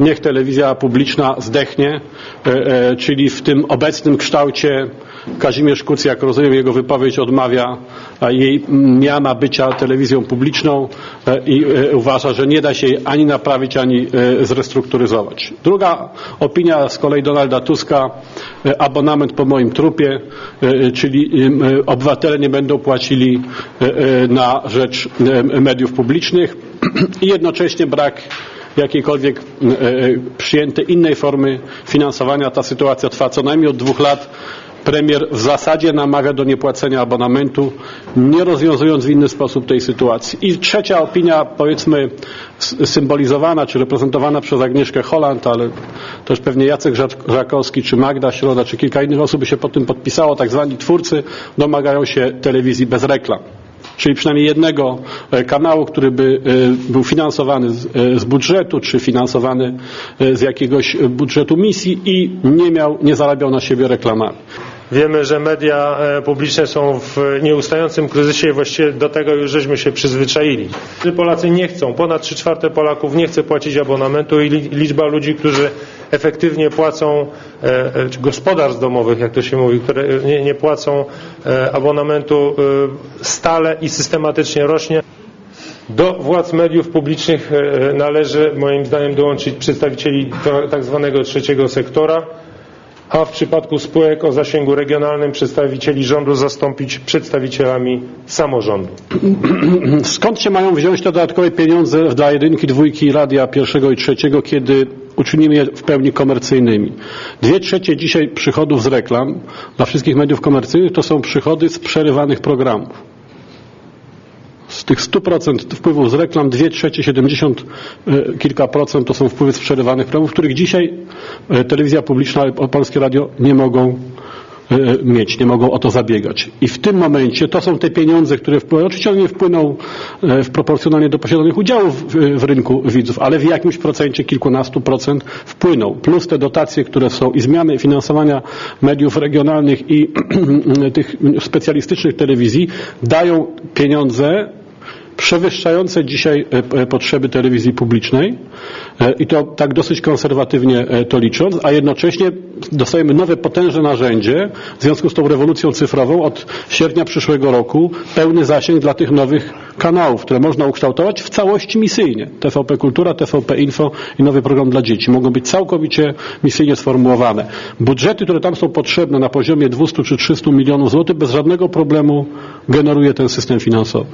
niech telewizja publiczna zdechnie, e, e, czyli w tym obecnym kształcie Kazimierz Kuc, jak rozumiem, jego wypowiedź odmawia jej miana bycia telewizją publiczną e, i uważa, że nie da się jej ani naprawić, ani zrestrukturyzować. Druga opinia z kolei Donalda Tuska, abonament po moim trupie, czyli obywatele nie będą płacili na rzecz mediów publicznych i jednocześnie brak jakiejkolwiek e, e, przyjętej innej formy finansowania. Ta sytuacja trwa co najmniej od dwóch lat. Premier w zasadzie namawia do niepłacenia abonamentu, nie rozwiązując w inny sposób tej sytuacji. I trzecia opinia, powiedzmy, symbolizowana czy reprezentowana przez Agnieszkę Holland, ale też pewnie Jacek Żak- Żakowski, czy Magda Środa, czy kilka innych osób by się pod tym podpisało, tak zwani twórcy domagają się telewizji bez reklam czyli przynajmniej jednego e, kanału, który by e, był finansowany z, e, z budżetu, czy finansowany z jakiegoś budżetu misji i nie miał, nie zarabiał na siebie reklamami. Wiemy, że media publiczne są w nieustającym kryzysie i właściwie do tego już żeśmy się przyzwyczaili. Polacy nie chcą, ponad 3 czwarte Polaków nie chce płacić abonamentu i li- liczba ludzi, którzy efektywnie płacą, e, e, czy gospodarstw domowych, jak to się mówi, które nie, nie płacą e, abonamentu stale i systematycznie rośnie. Do władz mediów publicznych należy moim zdaniem dołączyć przedstawicieli tak zwanego trzeciego sektora, a w przypadku spółek o zasięgu regionalnym przedstawicieli rządu zastąpić przedstawicielami samorządu. Skąd się mają wziąć te dodatkowe pieniądze dla jedynki, dwójki, radia pierwszego i trzeciego, kiedy uczynimy je w pełni komercyjnymi? Dwie trzecie dzisiaj przychodów z reklam dla wszystkich mediów komercyjnych to są przychody z przerywanych programów. Z tych 100% wpływów z reklam, dwie trzecie, 70 e, kilka procent to są wpływy z przerywanych programów, których dzisiaj e, telewizja publiczna i Polskie Radio nie mogą mieć, nie mogą o to zabiegać. I w tym momencie to są te pieniądze, które wpłyną. Oczywiście one nie wpłyną e, w proporcjonalnie do posiadanych udziałów w rynku widzów, ale w jakimś procencie, kilkunastu procent wpłyną. Plus te dotacje, które są i zmiany finansowania mediów regionalnych i tych specjalistycznych telewizji dają pieniądze przewyższające dzisiaj e, e, potrzeby telewizji publicznej e, i to tak dosyć konserwatywnie to licząc, a jednocześnie dostajemy nowe potężne narzędzie w związku z tą rewolucją cyfrową od sierpnia przyszłego roku pełny zasięg dla tych nowych kanałów, które można ukształtować w całości misyjnie. TVP Kultura, TVP Info i nowy program dla dzieci mogą być całkowicie misyjnie sformułowane. Budżety, które tam są potrzebne na poziomie 200 czy 300 milionów złotych bez żadnego problemu generuje ten system finansowy.